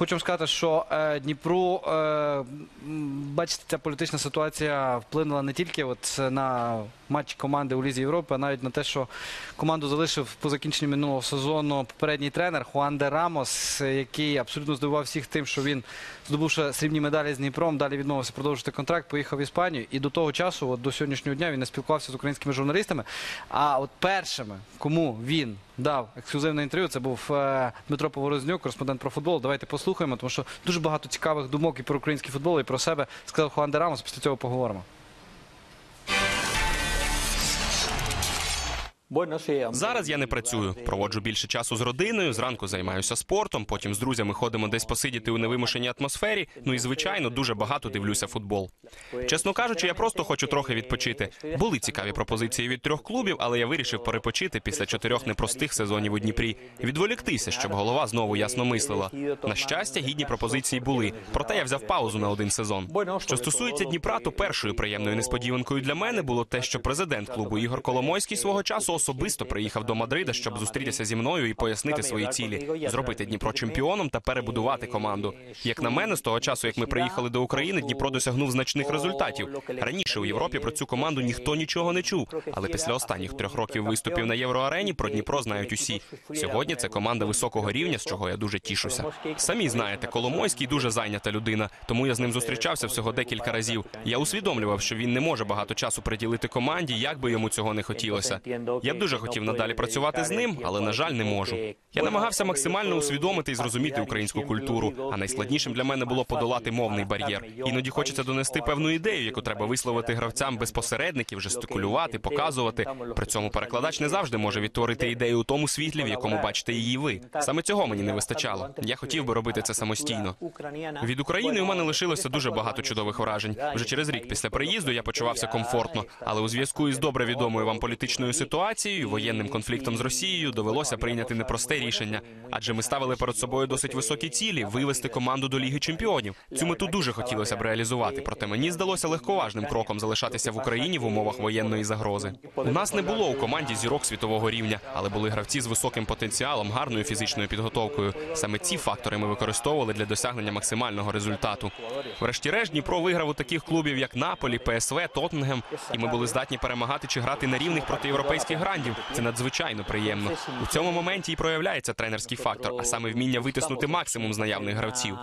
Хочу сказати, що е, Дніпру, е, бачите, ця політична ситуація вплинула не тільки от на матч команди у Лізі Європи, навіть на те, що команду залишив по закінченню минулого сезону попередній тренер Хуан де Рамос, який абсолютно здивував всіх тим, що він, здобувши срібні медалі з Дніпром, далі відмовився продовжити контракт, поїхав в Іспанію. І до того часу, от до сьогоднішнього дня, він не спілкувався з українськими журналістами. А от першими, кому він дав ексклюзивне інтерв'ю, це був е, Дмитро Поворознюк, кореспондент про футбол. Давайте послухаємо, тому що дуже багато цікавих думок і про український футбол, і про себе сказав Хуан де Рамос. Після цього поговоримо. Зараз я не працюю. Проводжу більше часу з родиною. Зранку займаюся спортом. Потім з друзями ходимо десь посидіти у невимушеній атмосфері. Ну і звичайно, дуже багато дивлюся футбол. Чесно кажучи, я просто хочу трохи відпочити. Були цікаві пропозиції від трьох клубів, але я вирішив перепочити після чотирьох непростих сезонів у Дніпрі. Відволіктися, щоб голова знову ясно мислила. На щастя, гідні пропозиції були. Проте я взяв паузу на один сезон. Що стосується Дніпра, то першою приємною несподіванкою для мене було те, що президент клубу Ігор Коломойський свого часу особисто приїхав до Мадрида, щоб зустрітися зі мною і пояснити свої цілі, зробити Дніпро чемпіоном та перебудувати команду. Як на мене, з того часу, як ми приїхали до України, Дніпро досягнув значних результатів. Раніше у Європі про цю команду ніхто нічого не чув. Але після останніх трьох років виступів на євроарені про Дніпро знають усі. Сьогодні це команда високого рівня, з чого я дуже тішуся. Самі знаєте, Коломойський дуже зайнята людина, тому я з ним зустрічався всього декілька разів. Я усвідомлював, що він не може багато часу приділити команді, як би йому цього не хотілося. Я б дуже хотів надалі працювати з ним, але на жаль, не можу. Я намагався максимально усвідомити і зрозуміти українську культуру. А найскладнішим для мене було подолати мовний бар'єр. Іноді хочеться донести певну ідею, яку треба висловити гравцям без посередників, жестикулювати, показувати. При цьому перекладач не завжди може відтворити ідею у тому світлі, в якому бачите її ви. Саме цього мені не вистачало. Я хотів би робити це самостійно. Від України у мене лишилося дуже багато чудових вражень. Вже через рік після приїзду я почувався комфортно, але у зв'язку із добре відомою вам політичною ситуацією, воєнним конфліктом з Росією, довелося прийняти непросте рішення, адже ми ставили перед собою досить високі цілі вивести команду до Ліги Чемпіонів. Цю мету дуже хотілося б реалізувати, проте мені здалося легковажним кроком залишатися в Україні в умовах воєнної загрози. У нас не було у команді зірок світового рівня, але були гравці з високим потенціалом, гарною фізичною підготовкою. Саме ці фактори ми використовували для досягнення максимального результату. Врешті-решт Дніпро виграв у таких клубів, як Наполі, ПСВ, Тоттенгем, і ми були здатні перемагати чи грати на рівних проти європейських грандів. Це надзвичайно приємно. У цьому моменті і проявляється тренерський фактор, а саме вміння витиснути максимум з наявних гравців.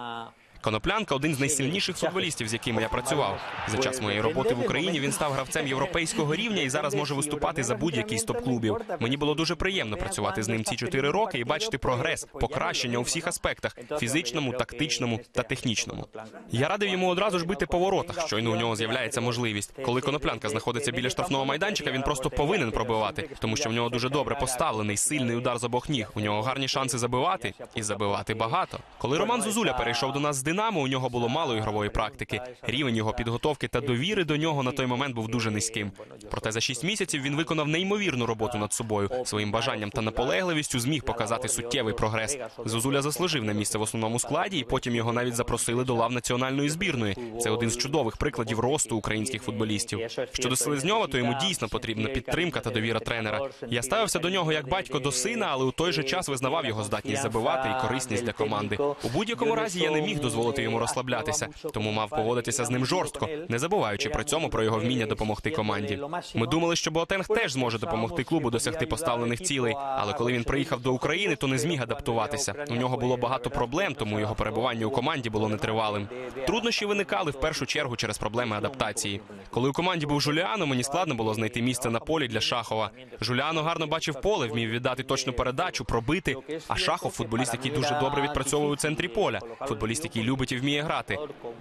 Коноплянка один з найсильніших футболістів, з якими я працював. За час моєї роботи в Україні він став гравцем європейського рівня і зараз може виступати за будь-який з топ-клубів. Мені було дуже приємно працювати з ним ці чотири роки і бачити прогрес, покращення у всіх аспектах фізичному, тактичному та технічному. Я радив йому одразу ж бити по воротах, щойно у нього з'являється можливість. Коли коноплянка знаходиться біля штрафного майданчика, він просто повинен пробивати, тому що в нього дуже добре поставлений сильний удар з обох ніг. У нього гарні шанси забивати і забивати багато. Коли Роман Зузуля перейшов до нас з Динамо, у нього було мало ігрової практики. Рівень його підготовки та довіри до нього на той момент був дуже низьким. Проте за шість місяців він виконав неймовірну роботу над собою. Своїм бажанням та наполегливістю зміг показати суттєвий прогрес. Зозуля заслужив на місце в основному складі, і потім його навіть запросили до лав національної збірної. Це один з чудових прикладів росту українських футболістів. Щодо Селезньова, то йому дійсно потрібна підтримка та довіра тренера. Я ставився до нього як батько до сина, але у той же час визнавав його здатність забивати і корисність для команди. У будь-якому разі я не міг дозволити йому розслаблятися, тому мав поводитися з ним жорстко, не забуваючи при цьому про його вміння допомогти команді. Ми думали, що Боатенг теж зможе допомогти клубу досягти поставлених цілей. Але коли він приїхав до України, то не зміг адаптуватися. У нього було багато проблем, тому його перебування у команді було нетривалим. Труднощі виникали в першу чергу через проблеми адаптації. Коли у команді був Жуліано, мені складно було знайти місце на полі для Шахова. Жуліано гарно бачив поле, вмів віддати точну передачу, пробити. А Шахов футболіст, який дуже добре відпрацьовує у центрі поля. Футболіст, який любить і вміє грати.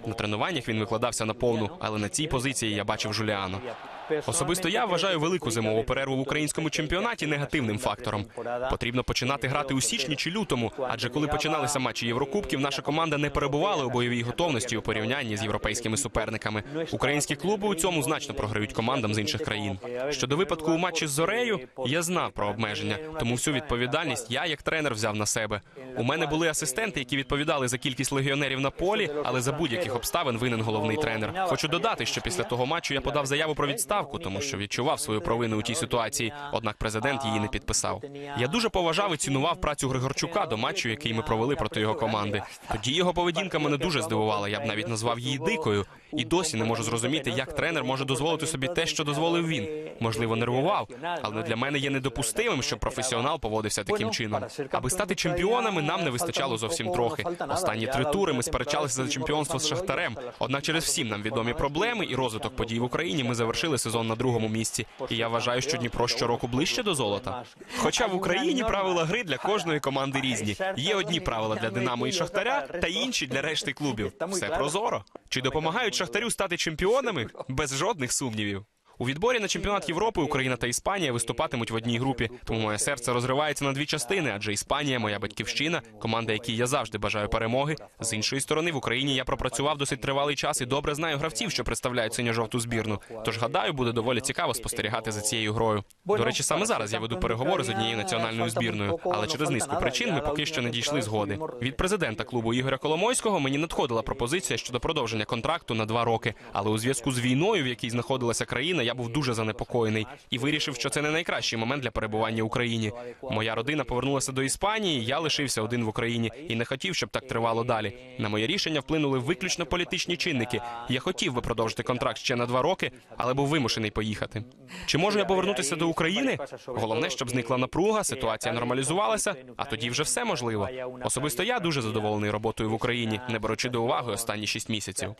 На тренуваннях він викладався на повну, але на цій позиції я бачив Жуліано. Особисто я вважаю велику зимову перерву в українському чемпіонаті негативним фактором. Потрібно починати грати у січні чи лютому, адже коли починалися матчі Єврокубків, наша команда не перебувала у бойовій готовності у порівнянні з європейськими суперниками. Українські клуби у цьому значно програють командам з інших країн. Щодо випадку у матчі з Зорею, я знав про обмеження, тому всю відповідальність я, як тренер, взяв на себе. У мене були асистенти, які відповідали за кількість легіонерів на полі, але за будь-яких обставин винен головний тренер. Хочу додати, що після того матчу я подав заяву про відставку. Відставку, тому що відчував свою провину у тій ситуації. Однак президент її не підписав. Я дуже поважав і цінував працю Григорчука до матчу, який ми провели проти його команди. Тоді його поведінка мене дуже здивувала. Я б навіть назвав її дикою. І досі не можу зрозуміти, як тренер може дозволити собі те, що дозволив він. Можливо, нервував, але для мене є недопустимим, щоб професіонал поводився таким чином. Аби стати чемпіонами, нам не вистачало зовсім трохи. Останні три тури ми сперечалися за чемпіонство з Шахтарем. Однак через всім нам відомі проблеми і розвиток подій в Україні ми завершили сезон на другому місці. І я вважаю, що Дніпро щороку ближче до золота. Хоча в Україні правила гри для кожної команди різні. Є одні правила для Динамо і Шахтаря, та інші для решти клубів. Все прозоро. Чи допомагають Шахтарю стати чемпіонами? Без жодних сумнівів. У відборі на чемпіонат Європи Україна та Іспанія виступатимуть в одній групі. Тому моє серце розривається на дві частини, адже Іспанія моя батьківщина, команда, якій я завжди бажаю перемоги. З іншої сторони, в Україні я пропрацював досить тривалий час і добре знаю гравців, що представляють синьо-жовту збірну. Тож гадаю, буде доволі цікаво спостерігати за цією грою. До речі, саме зараз я веду переговори з однією національною збірною, але через низку причин ми поки що не дійшли згоди. Від президента клубу Ігоря Коломойського мені надходила пропозиція щодо продовження контракту на два роки. Але у зв'язку з війною, в якій знаходилася країна, я був дуже занепокоєний і вирішив, що це не найкращий момент для перебування в Україні. Моя родина повернулася до Іспанії. Я лишився один в Україні і не хотів, щоб так тривало далі. На моє рішення вплинули виключно політичні чинники. Я хотів би продовжити контракт ще на два роки, але був вимушений поїхати. Чи можу я повернутися до України? Головне, щоб зникла напруга, ситуація нормалізувалася, а тоді вже все можливо. Особисто я дуже задоволений роботою в Україні, не беручи до уваги останні шість місяців.